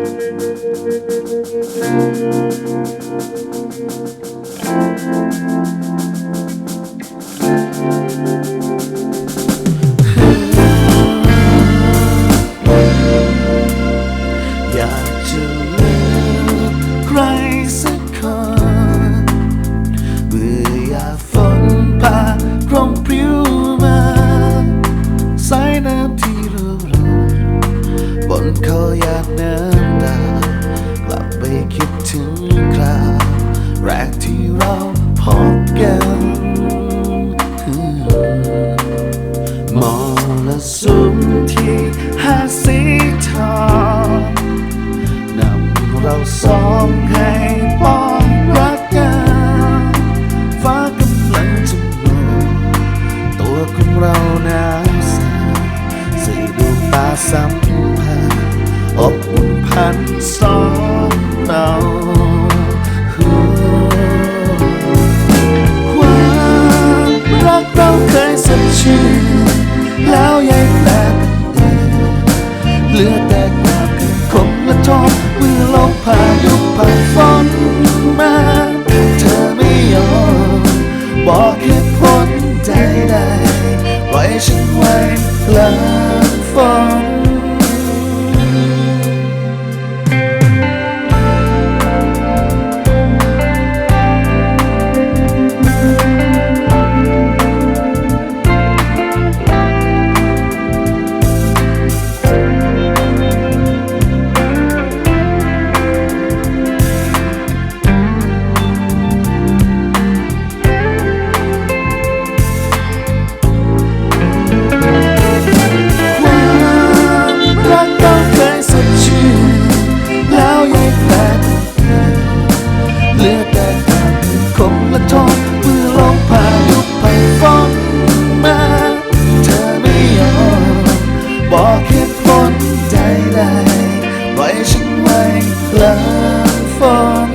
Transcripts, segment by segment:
Música ตาสัมผัสอบอุ่นพันสองเราความรักเราเคยสดชื่นแล้วยายแปลเป็นดินเหลือแต่ความคมและทนเมื่อลมพายุผ่านฝนมาเธอไม่ยอมบอกเหตุผลใจใดปล่อยฉันไว้กลางฝนควา เหตุผลใดปล่อยฉันไว้กลางฝน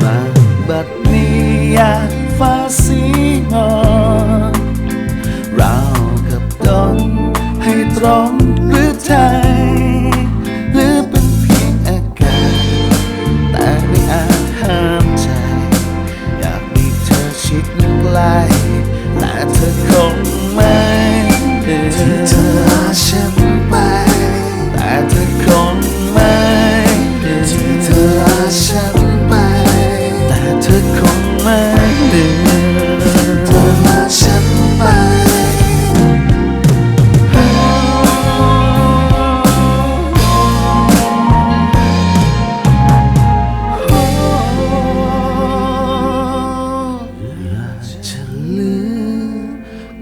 มาบัดนี้อยากฟ้าสีงอนเรากับดนให้ตรงหรือไทย หรือเป็นเพียงอากาศ แต่ไม่อาจห้ามใจ อยากมีเธอชิดไกล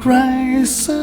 ใครสัก